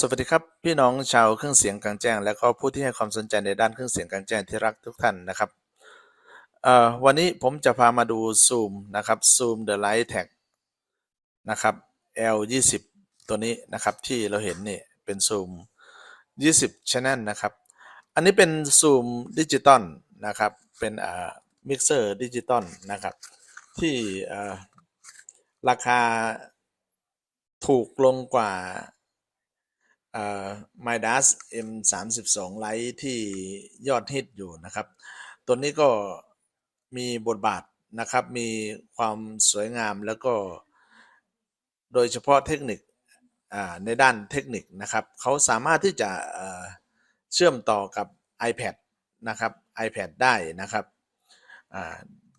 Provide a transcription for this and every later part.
สวัสดีครับ พี่น้องชาวเครื่องเสียงกลางแจ้ง และก็ผู้ที่ให้ความสนใจในด้านเครื่องเสียงกลางแจ้งที่รักทุกท่านนะครับวันนี้ผมจะพามาดูซูมนะครับซูม The Light Tag นะครับ L 20 ตัวนี้นะครับที่เราเห็นนี่เป็นซูม20 Channel นะครับ อันนี้เป็นซูมดิจิตอลนะครับเป็นอ่ามิกเซอร์ดิจิตอลนะครับที่ราคาถูกลงกว่า Midas M 3 2 Lite ที่ยอดฮิตอยู่นะครับ ตัวนี้ก็มีบทบาทนะครับ มีความสวยงามแล้วก็โดยเฉพาะเทคนิคในด้านเทคนิคนะครับ เขาสามารถที่จะเชื่อมต่อกับ iPad นะครับ iPad ได้นะครับ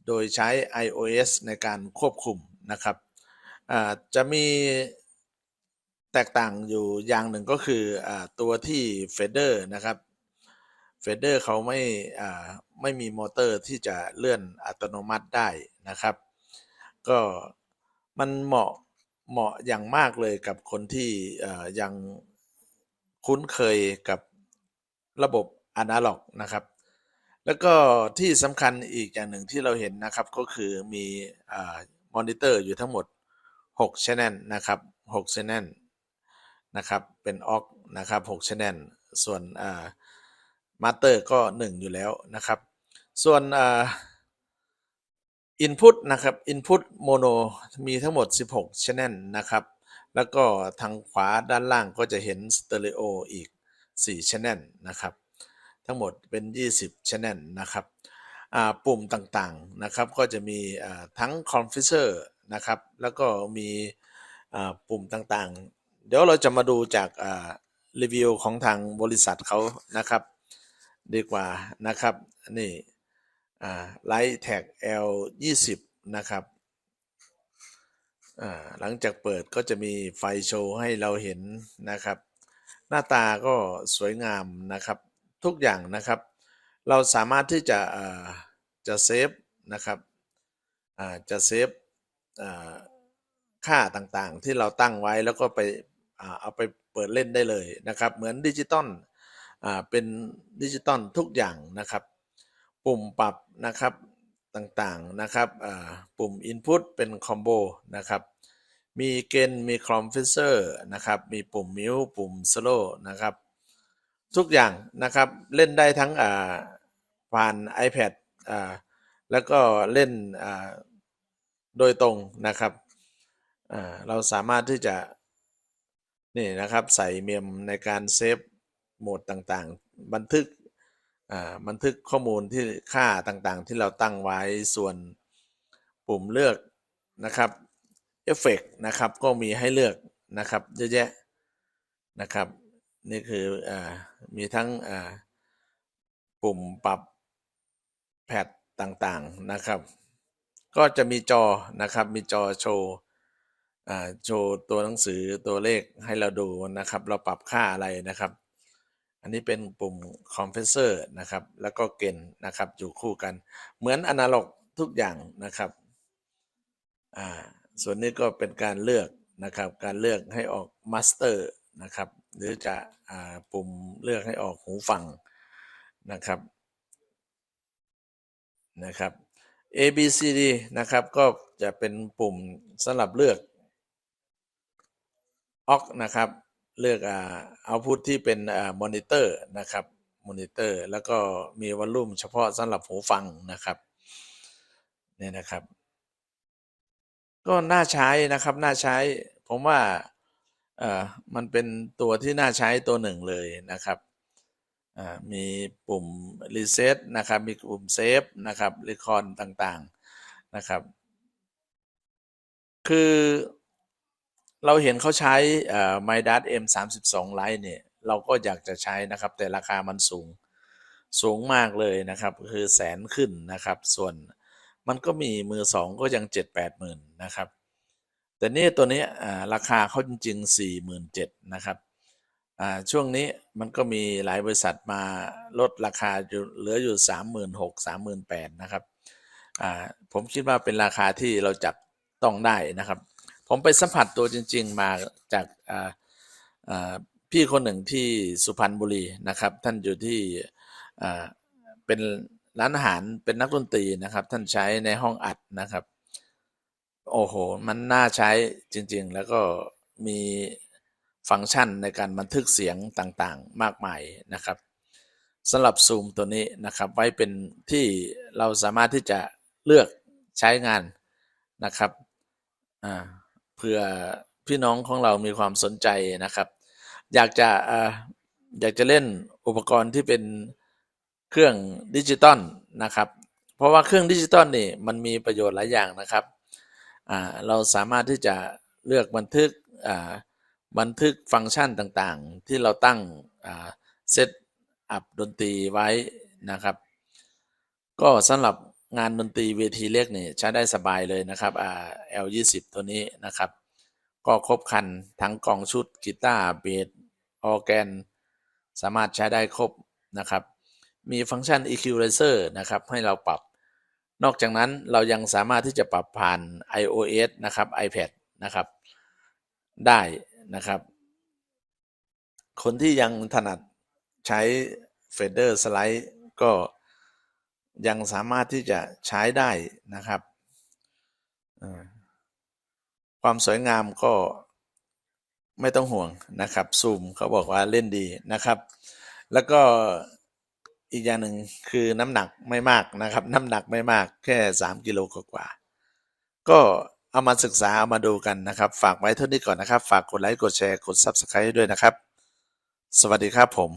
โดยใช้ iOS ในการควบคุมนะครับ จะมี แตกต่างอยู่อย่างหนึ่งก็คืออตัวที่เฟเดอร์นะครับเฟเดอร์เขาไม่ไม่มีมอเตอร์ที่จะเลื่อนอัตโนมัติได้นะครับ ก็มันเหมาะเหมาะอย่างมากเลยกับคนที่ยังคุ้นเคยกับระบบอนาล็อกนะครับ แล้วก็ที่สำคัญอีกอย่างหนึ่งที่เราเห็นนะครับก็คือมีอมอนิเตอร์อยู่ทั้งหมด6 channel นะครับ6 channel นะครับ เป็นออกนะครับ6 channel ส่วนอ่ามาสเตอร์ก็ 1 อยู่แล้วนะครับ ส่วนอ่า Input นะครับ Input Mono มีทั้งหมด 16 channel นะครับ แล้วก็ทางขวาด้านล่างก็จะเห็น Stereo อีก 4 channel นะครับ ทั้งหมดเป็น 20 channel นะครับปุ่มต่างๆนะครับก็จะมีทั้ง Configure นะครับแล้วก็มีปุ่มต่างๆ เดี๋ยวเราจะมาดูจากรีวิวของทางบริษัทเขานะครับ ดีกว่านะครับ นี่อ่า Light Tag L 20นะครับหลังจากเปิดก็จะมีไฟโชว์ให้เราเห็นนะครับ หน้าตาก็สวยงามนะครับ ทุกอย่างนะครับ เราสามารถที่จะจะเซฟนะครับจะเซฟค่าต่างๆที่เราตั้งไว้แล้วก็ไป เอาไปเปิดเล่นได้เลยนะครับ เหมือนดิจิตอลเป็นดิจิตอลทุกอย่างนะครับ ปุ่มปรับนะครับต่างๆนะครับปุ่ม Input เป็นคอมโบนะครับ มีเกณฑ์มีคอมฟิเซอร์นะครับ มีปุ่มมิวปุ่มสโลนะครับ ทุกอย่างนะครับเล่นได้ทั้งอ่าผ่าน iPad อ่าแล้วก็เล่นโดยตรงนะครับเราสามารถที่จะ นี่นะครับใส่เมมในการเซฟโหมดต่างๆ บันทึกบันทึกข้อมูลที่ค่าต่างๆ ที่เราตั้งไว้ส่วนปุ่มเลือกนะครับเอฟเฟกนะครับก็มีให้เลือกนะครับเยอะแยะนะครับนี่คืออมีทั้งปุ่มปรับแพดต่างๆนะครับ ก็จะมีจอนะครับมีจอโชว์ โชว์ตัวหนังสือตัวเลขให้เราดูนะครับ เราปรับค่าอะไรนะครับ อันนี้เป็นปุ่มคอมเพรสเซอร์นะครับ แล้วก็เกณฑ์นะครับอยู่คู่กัน เหมือนอนาล็อกทุกอย่างนะครับอ่าส่วนนี้ก็เป็นการเลือกนะครับ การเลือกให้ออกมาสเตอร์นะครับ หรือจะอ่าปุ่มเลือกให้ออกหูฟังนะครับนะครับ A B C D นะครับก็จะเป็นปุ่มสำหรับเลือก ออกนะครับเลือกอ่าเอาพุทที่เป็นอ่ามอนิเตอร์นะครับมอนิเตอร์แล้วก็มีวอลลุ่มเฉพาะสำหรับหูฟังนะครับเนี่ยนะครับ ก็น่าใช้นะครับน่าใช้ผมว่าเอ่อมันเป็นตัวที่น่าใช้ตัวหนึ่งเลยนะครับมีปุ่มรีเซ็ตนะครับ มีปุ่มเซฟนะครับรีคอนต่างๆนะครับ คือ เราเห็นเขาใช้ Midas M 3 2 Lite เนี่ย เราก็อยากจะใช้นะครับ แต่ราคามันสูงสูงมากเลยนะครับ คือแสนขึ้นนะครับ ส่วนมันก็มีมือสองก็ยังเจ็ดแปดหมื่นนะครับ แต่นี่ตัวนี้ราคาเขาจริงๆสี่หมื่นเจ็ดนะครับช่วงนี้มันก็มีหลายบริษัทมาลดราคาเหลืออยู่สามหมื่นหกสามหมื่นแปดนะครับผมคิดว่าเป็นราคาที่เราจับต้องได้นะครับ ผมไปสัมผัสตัวจริง ๆ มาจากพี่คนหนึ่งที่สุพรรณบุรีนะครับ ท่านอยู่ที่เป็นร้านอาหารเป็นนักดนตรีนะครับ ท่านใช้ในห้องอัดนะครับ โอ้โห มันน่าใช้จริง ๆ แล้วก็มีฟังก์ชันในการบันทึกเสียงต่างๆ มากมายนะครับสำหรับซูมตัวนี้นะครับไว้เป็นที่เราสามารถที่จะเลือกใช้งานนะครับ อ่า เพื่อพี่น้องของเรามีความสนใจนะครับ อยากจะอยากจะเล่นอุปกรณ์ที่เป็นเครื่องดิจิตอลนะครับ เพราะว่าเครื่องดิจิตอลนี่มันมีประโยชน์หลายอย่างนะครับเราสามารถที่จะเลือกบันทึกบันทึกฟังก์ชันต่างๆ ที่เราตั้งเซตอัพดนตรีไว้นะครับ ก็สำหรับ งานดนตรีเวทีเล็กนี่ใช้ได้สบายเลยนะครับอ่า L20 ตัวนี้นะครับ ก็ครบครันทั้งกองชุดกีตาร์เบสออร์แกน สามารถใช้ได้ครบนะครับ มีฟังก์ชัน equalizer นะครับ ให้เราปรับ นอกจากนั้นเรายังสามารถที่จะปรับผ่าน iOS นะครับ iPad นะครับ ได้นะครับ คนที่ยังถนัดใช้ Fader Slide ก็ ยังสามารถที่จะใช้ได้นะครับ ความสวยงามก็ไม่ต้องห่วงนะครับซูมเขาบอกว่าเล่นดีนะครับ แล้วก็อีกอย่างหนึ่งคือน้ำหนักไม่มากนะครับ น้ำหนักไม่มากแค่ 3 กิโลกว่าก็เอามาศึกษาเอามาดูกันนะครับ ฝากไว้เท่านี้ก่อนนะครับ ฝากกดไลค์กดแชร์กด Subscribe ด้วยนะครับ สวัสดีครับผม